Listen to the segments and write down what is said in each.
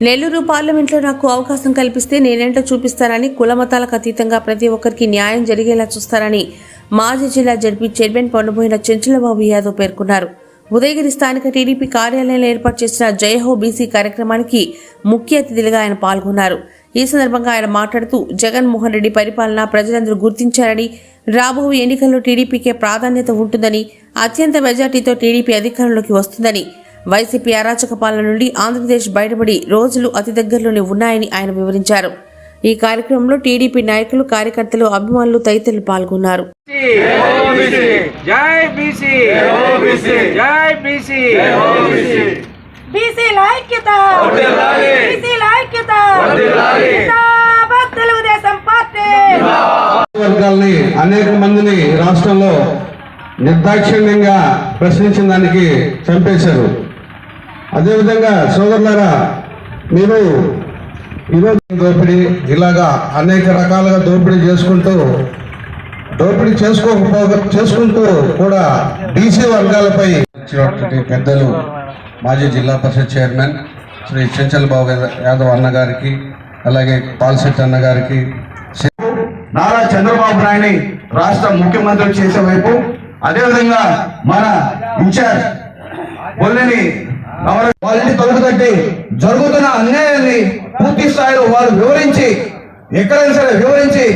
నెల్లూరు పార్లమెంట్లో నాకు అవకాశం కల్పిస్తే నేనేంటో చూపిస్తానని కులమతాలకు అతీతంగా ప్రతి ఒక్కరికి న్యాయం జరిగేలా చూస్తానని మాజీ జిల్లా జడ్పీ చైర్మన్ పండుబోయిన చెంచులబాబు యాదవ్ పేర్కొన్నారు. ఉదయగిరి స్థానిక టీడీపీ కార్యాలయంలో ఏర్పాటు చేసిన జయహో బీసీ కార్యక్రమానికి ముఖ్య అతిథులుగా ఆయన పాల్గొన్నారు. ఈ సందర్భంగా ఆయన మాట్లాడుతూ జగన్మోహన్ రెడ్డి పరిపాలన ప్రజలందరూ గుర్తించారని రాబో ఎన్నికల్లో టీడీపీకే ప్రాధాన్యత ఉంటుందని అత్యంత మెజార్టీతో టీడీపీ అధికారంలోకి వస్తుందని వైసీపీ అరాచక పాలన నుండి ఆంధ్రప్రదేశ్ బయటపడి రోజులు అతి దగ్గరలోనే ఉన్నాయని ఆయన వివరించారు. ఈ కార్యక్రమంలో టీడీపీ నాయకులు కార్యకర్తలు అభిమానులు తదితరులు పాల్గొన్నారు. వర్గాల్ని అనేక మందిని రాష్ట్రంలో నిర్దాక్షిణ్యంగా ప్రశ్నించిన దానికి చంపేశారు. అదేవిధంగా సోదరులారా మీరు ఈరోజు దోపిడీ ఇలాగా అనేక రకాలుగా దోపిడీ చేసుకుంటూ దోపిడీ చేసుకోకపో చేసుకుంటూ కూడా బీసీ వర్గాలపై వచ్చినటువంటి పెద్దలు మాజీ జిల్లా పరిషత్ చైర్మన్ శ్రీ చెంచల్ బాబు యాదవ్ అన్న గారికి అలాగే పాల్సెట్ అన్న గారికి నారా చంద్రబాబు నాయుడిని రాష్ట్ర ముఖ్యమంత్రి చేసే వైపు అదేవిధంగా మన ఇన్ఛార్జ్ బొల్లని వాళ్ళని తలుపు తట్టి జరుగుతున్న అన్యాయాన్ని పూర్తి స్థాయిలో వారు వివరించి ఎక్కడైనా సరే వివరించి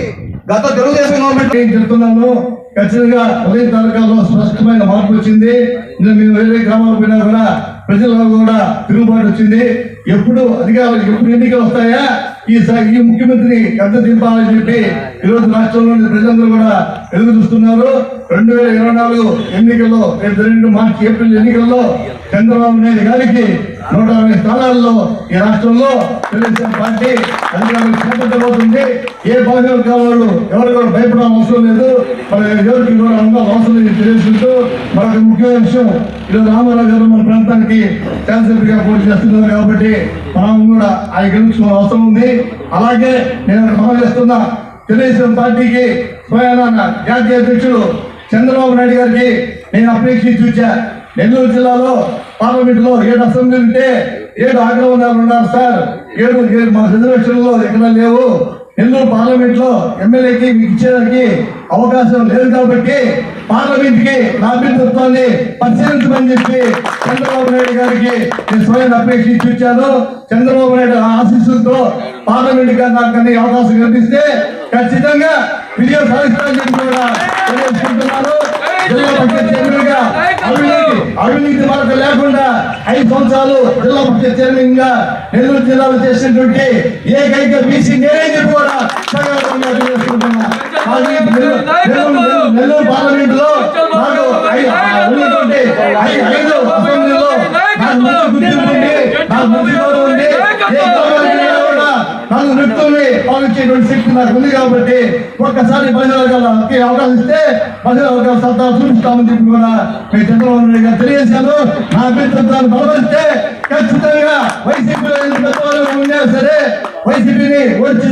గత తెలుగుదేశం గవర్నమెంట్ ఏం చెప్తున్నాను ఖచ్చితంగా ఉదయం తాలూకాలో స్పష్టమైన మార్పు వచ్చింది. మేము వేరే గ్రామాలకు పోయినా కూడా ప్రజలకు కూడా తిరుగుబాటు వచ్చింది. ఎప్పుడు అధికారులు ఎప్పుడు ఎన్నికలు వస్తాయా? ఈ ఈ ముఖ్యమంత్రిని గద్ద దింపాలని చెప్పి ఈరోజు రాష్ట్రంలోని ప్రజలందరూ కూడా ఎదురు చూస్తున్నారు. రెండు వేల ఇరవై నాలుగు ఎన్నికల్లో రేపు రెండు మార్చి ఏప్రిల్ ఎన్నికల్లో చంద్రబాబు నాయుడు గారికి నూట అరవై స్థానాల్లో ఈ రాష్ట్రంలో తెలుగుదేశం పార్టీ చంద్రబాబు చేపట్టబోతుంది. ఏ భాగం కావాలో ఎవరు కూడా భయపడడం అవసరం లేదు. మన ఎవరికి కూడా అవసరం లేదు తెలియజేస్తూ మరొక ముఖ్యమైన విషయం ఈరోజు రామారావు గారు మన ప్రాంతానికి ఛాన్సలర్గా పోటీ చేస్తున్నారు కాబట్టి మనం కూడా ఆయన గెలుచుకోవాల్సిన అవసరం ఉంది. అలాగే నేను మనం చేస్తున్న తెలుగుదేశం పార్టీకి స్వయాన జాతీయ అధ్యక్షుడు చంద్రబాబు నాయుడు గారికి నేను అపేక్షించి వచ్చా. నెల్లూరు జిల్లాలో పార్లమెంట్లో ఏడు అసెంబ్లీలు ఉంటే ఏడు ఆగ్రహం ఉన్నారు సార్. ఏడు ఏడు మన రిజర్వేషన్లో ఎక్కడ లేవు. నెల్లూరు పార్లమెంట్లో ఎమ్మెల్యేకి మీకు ఇచ్చేదానికి అవకాశం లేదు కాబట్టి పార్లమెంట్కి నా అభ్యర్థిత్వాన్ని పరిశీలించమని చెప్పి చంద్రబాబు నాయుడు గారికి నేను స్వయం అపేక్షించి వచ్చాను. చంద్రబాబు నాయుడు ఆశీస్సులతో పార్లమెంట్ గారు నాకు అన్ని అవకాశం కల్పిస్తే ఖచ్చితంగా విజయం సాధిస్తానని చెప్పి కూడా అవినీతి అవినీతి లేకుండా ఐదు సంవత్సరాలు జిల్లా పరిషత్ చైర్మన్గా నెల్లూరు జిల్లాలో చేసినటువంటి ఏకైక బీసీ నేనే చెప్పి కూడా నెల్లూరు- పార్లమెంట్లో ఐదు అసెంబ్లీలో నాకు మంచి గుర్తింపు ఉంది నాకు మంచి గౌరవం ఉంది ఏ గవర్నమెంట్ కూడా నాకు నృత్యుల్ని పాలించేటువంటి శక్తి నాకు ఉంది కాబట్టి ఒక్కసారి ప్రజల వర్గాలకి అవకాశం ఇస్తే ప్రజల వర్గాల సత్తా చూపిస్తామని చెప్పి కూడా మీ చంద్రబాబు నాయుడు గారు తెలియజేశాను. నా అభ్యర్థిత్వాన్ని బలపరిస్తే ఖచ్చితంగా వైసీపీలో సరే వైసీపీని వచ్చి